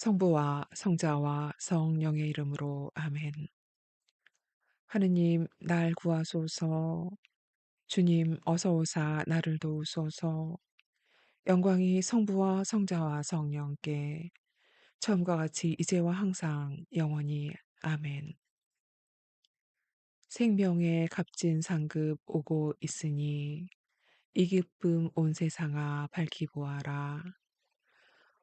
성부와 성자와 성령의 이름으로 아멘. 하느님, 날 구하소서. 주님, 어서 오사 나를 도우소서. 영광이 성부와 성자와 성령께 처음과 같이 이제와 항상 영원히 아멘. 생명의 값진 상급 오고 있으니 이 기쁨 온 세상아 밝히 보아라.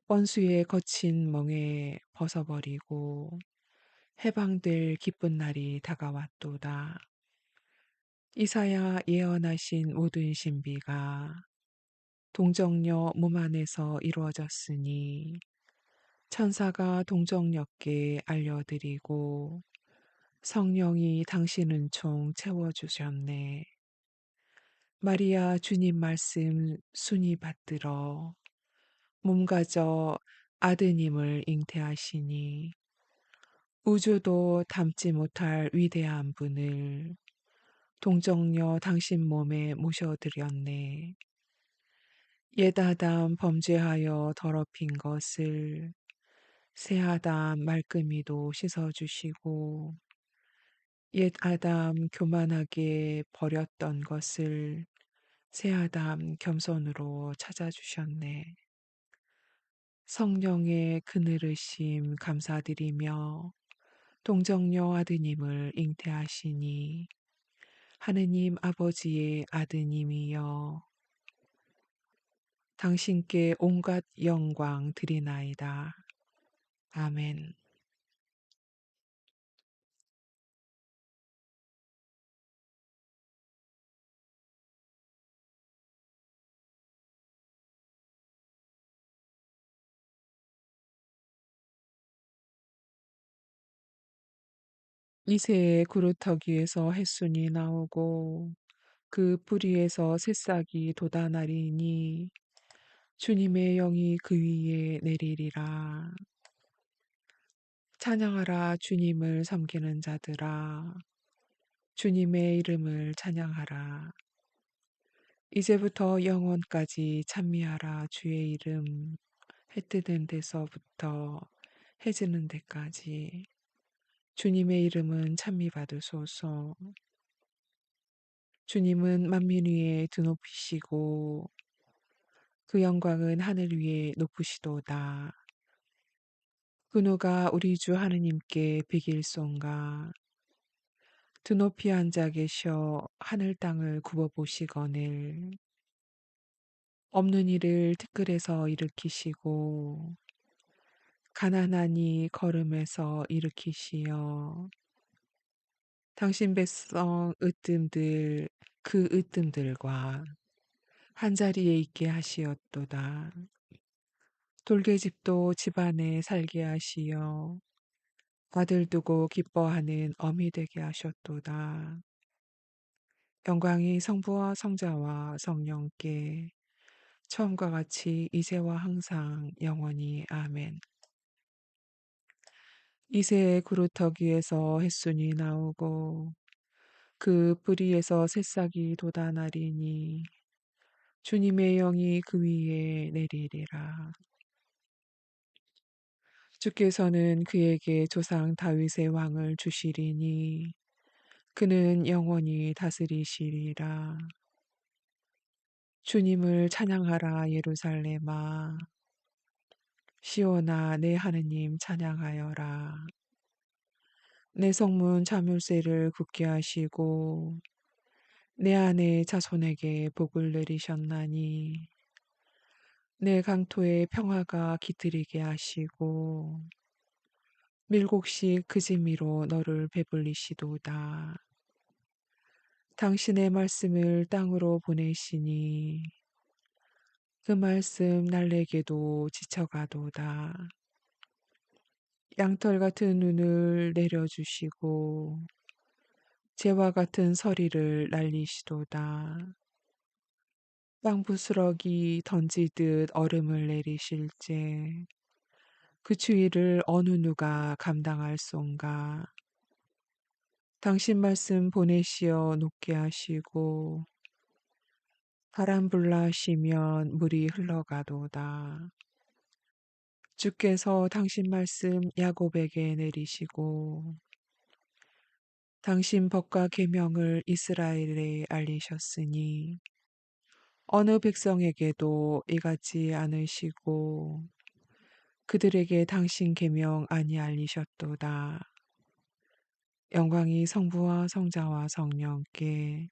원수의 거친 멍에 벗어버리고 해방될 기쁜 날이 다가왔도다. 이사야 예언하신 모든 신비가 동정녀 몸 안에서 이루어졌으니 천사가 동정녀께 알려드리고 성령이 당신은 총 채워주셨네. 마리아 주님 말씀 순이 받들어 몸 가져 아드님을 잉태하시니 우주도 담지 못할 위대한 분을 동정녀 당신 몸에 모셔드렸네. 옛아담 범죄하여 더럽힌 것을 새아담 말끔히도 씻어주시고 옛 아담 교만하게 버렸던 것을 새아담 겸손으로 찾아주셨네. 성령의 그늘으심 감사드리며 동정녀 아드님을 잉태하시니 하느님 아버지의 아드님이여 당신께 온갖 영광 드리나이다. 아멘. 이새의 구루터기에서 햇순이 나오고 그 뿌리에서 새싹이 돋아나리니 주님의 영이 그 위에 내리리라. 찬양하라 주님을 섬기는 자들아 주님의 이름을 찬양하라. 이제부터 영원까지 찬미하라 주의 이름 해 뜨는 데서부터 해 지는 데까지 주님의 이름은 찬미 받으소서. 주님은 만민 위에 드높이시고 그 영광은 하늘 위에 높으시도다. 그 누가 우리 주 하느님께 비길손가 드높이 앉아 계셔 하늘 땅을 굽어 보시거늘 없는 이를 티끌에서 일으키시고 가난하니 걸음에서 일으키시어 당신 백성 으뜸들 그 으뜸들과 한 자리에 있게 하시었도다. 돌개집도 집안에 살게 하시어 아들 두고 기뻐하는 어미 되게 하셨도다. 영광이 성부와 성자와 성령께 처음과 같이 이제와 항상 영원히 아멘. 이새의 구루터기에서 햇순이 나오고 그 뿌리에서 새싹이 돋아나리니 주님의 영이 그 위에 내리리라. 주께서는 그에게 조상 다윗의 왕을 주시리니 그는 영원히 다스리시리라. 주님을 찬양하라 예루살렘아 시온아 내 하느님 찬양하여라. 내 성문 자물쇠를 굳게 하시고 내 안에 자손에게 복을 내리셨나니 내 강토에 평화가 깃들이게 하시고 밀곡씩 그 지미로 너를 배불리시도다. 당신의 말씀을 땅으로 보내시니 그 말씀 날래게도 지쳐가도다. 양털 같은 눈을 내려주시고 재와 같은 서리를 날리시도다. 땅 부스러기 던지듯 얼음을 내리실제 그 추위를 어느 누가 감당할 손가 당신 말씀 보내시어 녹게 하시고 바람 불라 하시면 물이 흘러가도다. 주께서 당신 말씀 야곱에게 내리시고 당신 법과 계명을 이스라엘에 알리셨으니 어느 백성에게도 이같지 않으시고 그들에게 당신 계명 아니 알리셨도다. 영광이 성부와 성자와 성령께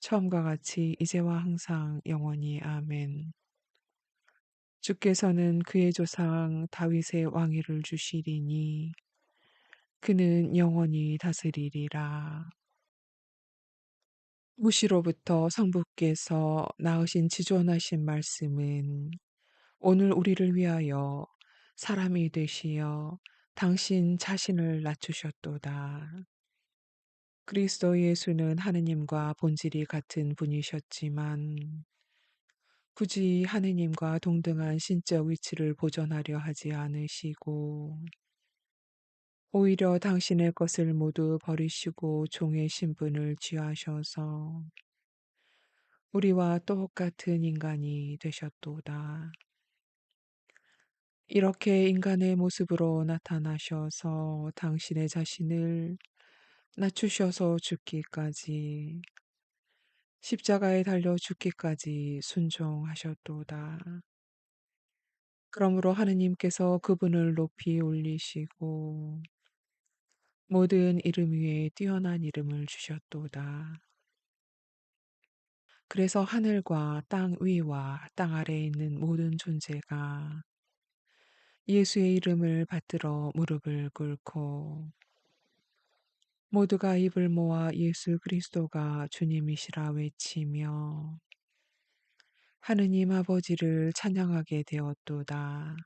처음과 같이 이제와 항상 영원히 아멘. 주께서는 그의 조상 다윗의 왕위를 주시리니 그는 영원히 다스리리라. 무시로부터 성부께서 나으신 지존하신 말씀은 오늘 우리를 위하여 사람이 되시어 당신 자신을 낮추셨도다. 그리스도 예수는 하느님과 본질이 같은 분이셨지만 굳이 하느님과 동등한 신적 위치를 보존하려 하지 않으시고 오히려 당신의 것을 모두 버리시고 종의 신분을 취하셔서 우리와 똑같은 인간이 되셨도다. 이렇게 인간의 모습으로 나타나셔서 당신의 자신을 낮추셔서 죽기까지 십자가에 달려 죽기까지 순종하셨도다. 그러므로 하느님께서 그분을 높이 올리시고 모든 이름 위에 뛰어난 이름을 주셨도다. 그래서 하늘과 땅 위와 땅 아래에 있는 모든 존재가 예수의 이름을 받들어 무릎을 꿇고 모두가 입을 모아 예수 그리스도가 주님이시라 외치며 하느님 아버지를 찬양하게 되었도다.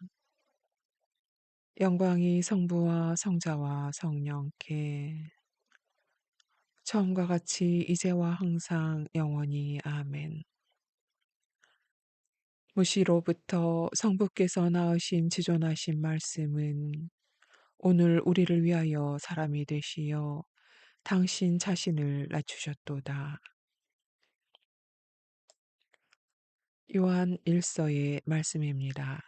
영광이 성부와 성자와 성령께 처음과 같이 이제와 항상 영원히 아멘. 무시로부터 성부께서 나으신 지존하신 말씀은 오늘 우리를 위하여 사람이 되시어 당신 자신을 낮추셨도다. 요한 1서의 말씀입니다.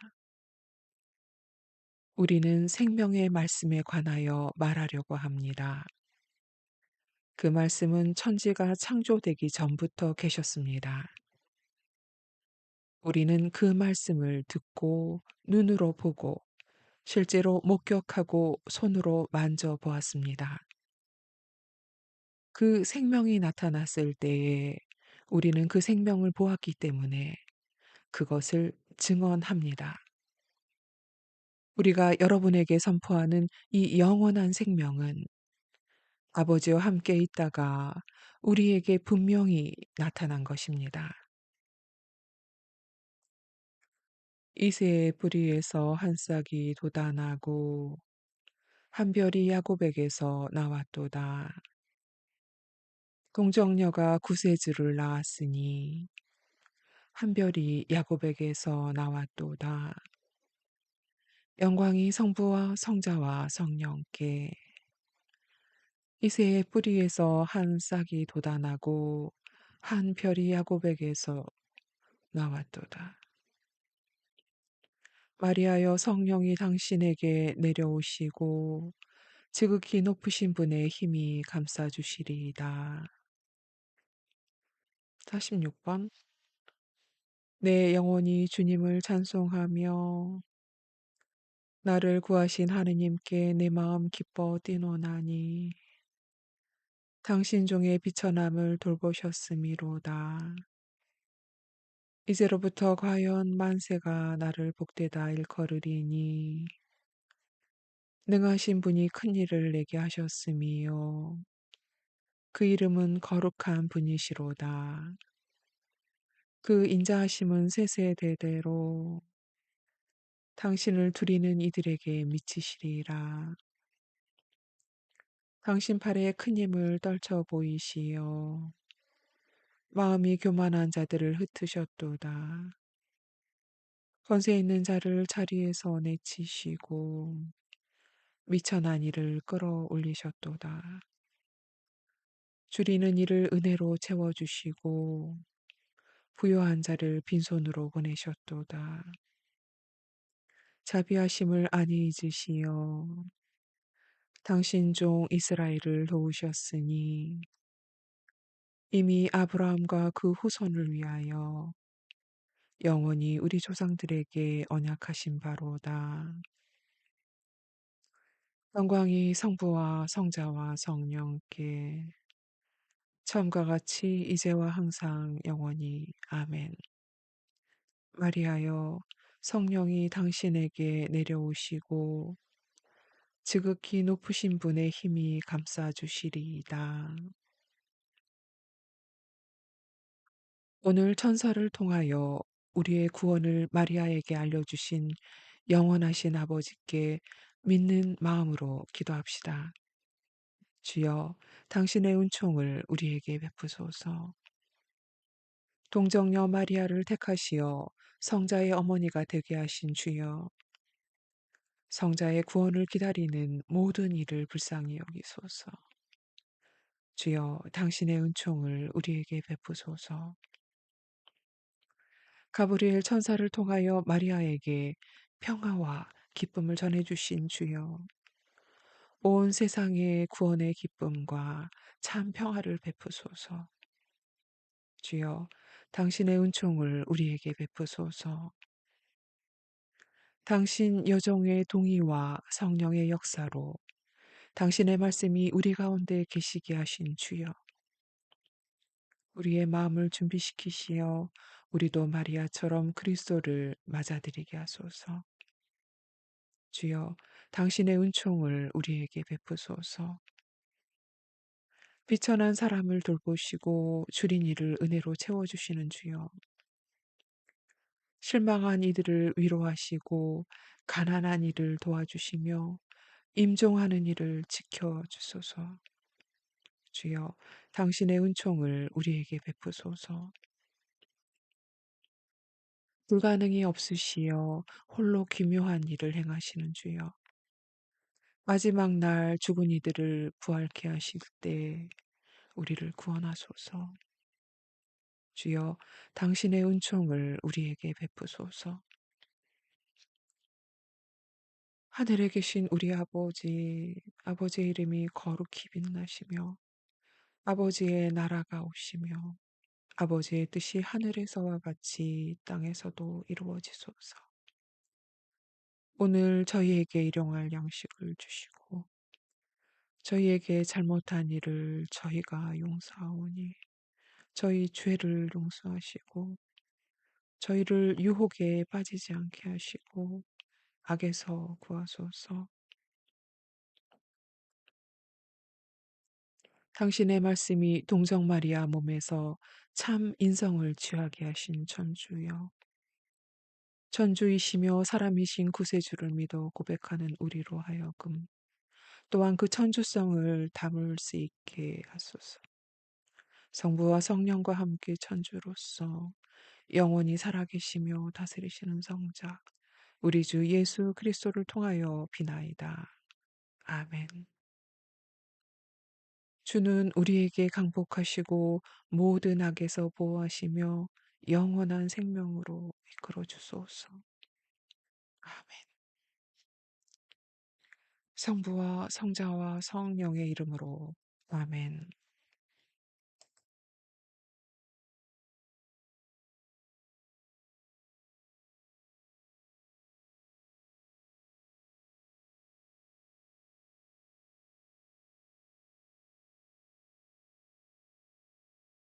우리는 생명의 말씀에 관하여 말하려고 합니다. 그 말씀은 천지가 창조되기 전부터 계셨습니다. 우리는 그 말씀을 듣고 눈으로 보고 실제로 목격하고 손으로 만져보았습니다. 그 생명이 나타났을 때에 우리는 그 생명을 보았기 때문에 그것을 증언합니다. 우리가 여러분에게 선포하는 이 영원한 생명은 아버지와 함께 있다가 우리에게 분명히 나타난 것입니다. 이새의 뿌리에서 한 싹이 돋아나고 한 별이 야곱에게서 나왔도다. 동정녀가 구세주를 낳았으니 한 별이 야곱에게서 나왔도다. 영광이 성부와 성자와 성령께 이새의 뿌리에서 한 싹이 돋아나고 한 별이 야곱에게서 나왔도다. 마리아여 성령이 당신에게 내려오시고 지극히 높으신 분의 힘이 감싸주시리이다. 46 번 내 영혼이 주님을 찬송하며 나를 구하신 하느님께 내 마음 기뻐 뛰노나니 당신 종의 비천함을 돌보셨음이로다. 이제로부터 과연 만세가 나를 복되다 일컬으리니 능하신 분이 큰 일을 내게 하셨음이요 그 이름은 거룩한 분이시로다. 그 인자하심은 세세대대로 당신을 두리는 이들에게 미치시리라. 당신 팔에 큰 힘을 떨쳐 보이시어 마음이 교만한 자들을 흩으셨도다. 권세 있는 자를 자리에서 내치시고 미천한 이를 끌어올리셨도다. 줄이는 이를 은혜로 채워주시고 부요한 자를 빈손으로 보내셨도다. 자비하심을 아니 잊으시어 당신 종 이스라엘을 도우셨으니 이미 아브라함과 그 후손을 위하여 영원히 우리 조상들에게 언약하신 바로다. 영광이 성부와 성자와 성령께 처음과 같이 이제와 항상 영원히 아멘. 마리아여 성령이 당신에게 내려오시고 지극히 높으신 분의 힘이 감싸 주시리이다. 오늘 천사를 통하여 우리의 구원을 마리아에게 알려주신 영원하신 아버지께 믿는 마음으로 기도합시다. 주여, 당신의 은총을 우리에게 베푸소서. 동정녀 마리아를 택하시어 성자의 어머니가 되게 하신 주여, 성자의 구원을 기다리는 모든 일을 불쌍히 여기소서. 주여, 당신의 은총을 우리에게 베푸소서. 가브리엘 천사를 통하여 마리아에게 평화와 기쁨을 전해주신 주여, 온 세상의 구원의 기쁨과 참 평화를 베푸소서. 주여, 당신의 은총을 우리에게 베푸소서. 당신 여정의 동의와 성령의 역사로 당신의 말씀이 우리 가운데 계시게 하신 주여. 우리의 마음을 준비시키시어 우리도 마리아처럼 그리스도를 맞아들이게 하소서. 주여, 당신의 은총을 우리에게 베푸소서. 비천한 사람을 돌보시고 줄인 이를 은혜로 채워주시는 주여. 실망한 이들을 위로하시고 가난한 이를 도와주시며 임종하는 이를 지켜주소서. 주여, 당신의 은총을 우리에게 베푸소서. 불가능이 없으시어 홀로 기묘한 일을 행하시는 주여. 마지막 날 죽은 이들을 부활케 하실 때 우리를 구원하소서. 주여, 당신의 은총을 우리에게 베푸소서. 하늘에 계신 우리 아버지, 아버지의 이름이 거룩히 빛나시며, 아버지의 나라가 오시며, 아버지의 뜻이 하늘에서와 같이 땅에서도 이루어지소서. 오늘 저희에게 일용할 양식을 주시고, 저희에게 잘못한 일을 저희가 용서하오니, 저희 죄를 용서하시고, 저희를 유혹에 빠지지 않게 하시고, 악에서 구하소서. 당신의 말씀이 동정 마리아 몸에서 참 인성을 취하게 하신 천주여. 천주이시며 사람이신 구세주를 믿어 고백하는 우리로 하여금 또한 그 천주성을 담을 수 있게 하소서. 성부와 성령과 함께 천주로서 영원히 살아계시며 다스리시는 성자 우리 주 예수 그리스도를 통하여 비나이다. 아멘. 주는 우리에게 강복하시고 모든 악에서 보호하시며 영원한 생명으로 이끌어 주소서. 아멘. 성부와 성자와 성령의 이름으로 아멘.